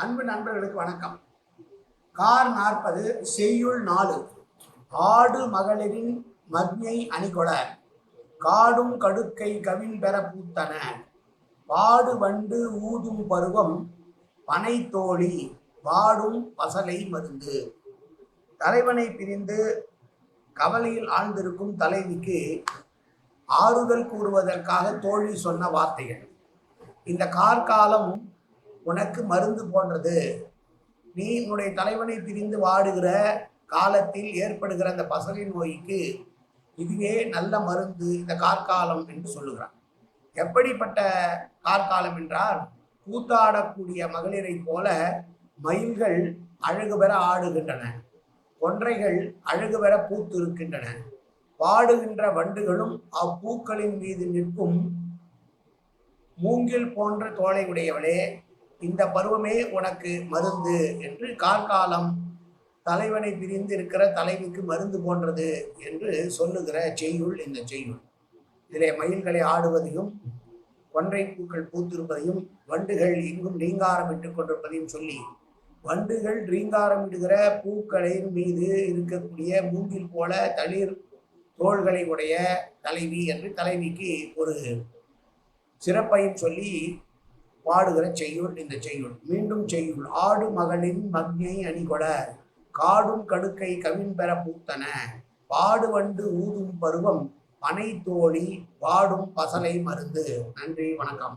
அன்பு நண்பர்களுக்கு வணக்கம். கார் நாற்பது செய்யுள் நாலு. ஆடு மகளிரின் மக்ஞை அணிகொள. காடும் கடுக்கை கவின் பெற பூத்தன. பாடு வண்டு ஊதும் பருவம் பனை தோழி வாடும் பசலை மருந்து. தலைவனை பிரிந்து கவலையில் ஆழ்ந்திருக்கும் தலைவிக்கு ஆறுதல் கூறுவதற்காக தோழி சொன்ன வார்த்தைகள். இந்த கார்காலம் உனக்கு மருந்து போன்றது. நீ உன்னுடைய தலைவனை பிரிந்து வாடுகிற காலத்தில் ஏற்படுகிற அந்த பசலை நோய்க்கு இதுவே நல்ல மருந்து இந்த கார்காலம் என்று சொல்லுகிறான். எப்படிப்பட்ட கார்காலம் என்றால் கூத்தாடக்கூடிய மகளிரை போல மயில்கள் அழகு பெற ஆடுகின்றன. கொன்றைகள் அழகு பெற பூத்து இருக்கின்றன பாடுகின்ற வண்டுகளும் அப்பூக்களின் மீது நிற்கும் மூங்கில் போன்ற தோலை உடையவளே இந்த பருவமே உனக்கு மருந்து என்று கார்காலம் தலைவனை பிரிந்து இருக்கிற தலைவிக்கு மருந்து போன்றது என்று சொல்லுகிற செய்யுள் இந்த செய்யுள். இதிலே மயில்களை ஆடுவதையும் ஒன்றை பூக்கள் பூத்திருப்பதையும் வண்டுகள் எங்கும் ரீங்காரமிட்டுக் கொண்டிருப்பதையும் சொல்லி வண்டுகள் ரீங்காரமிடுகிற பூக்களின் மீது இருக்கக்கூடிய மூங்கில் போல தளிர் தோள்களை உடைய தலைவி என்று தலைவிக்கு ஒரு சிறப்பையும் சொல்லி பாடுகிற செய்யுள் இந்த செய்யுள். மீண்டும் செய்யுள். ஆடு மகளின் மக்ஞை அணிகொள காடும் கடுக்கை கவின் பெற பூத்தன. பாடு வண்டு ஊதும் பருவம் பனை தோழி வாடும் பசலை மருந்து. நன்றி வணக்கம்.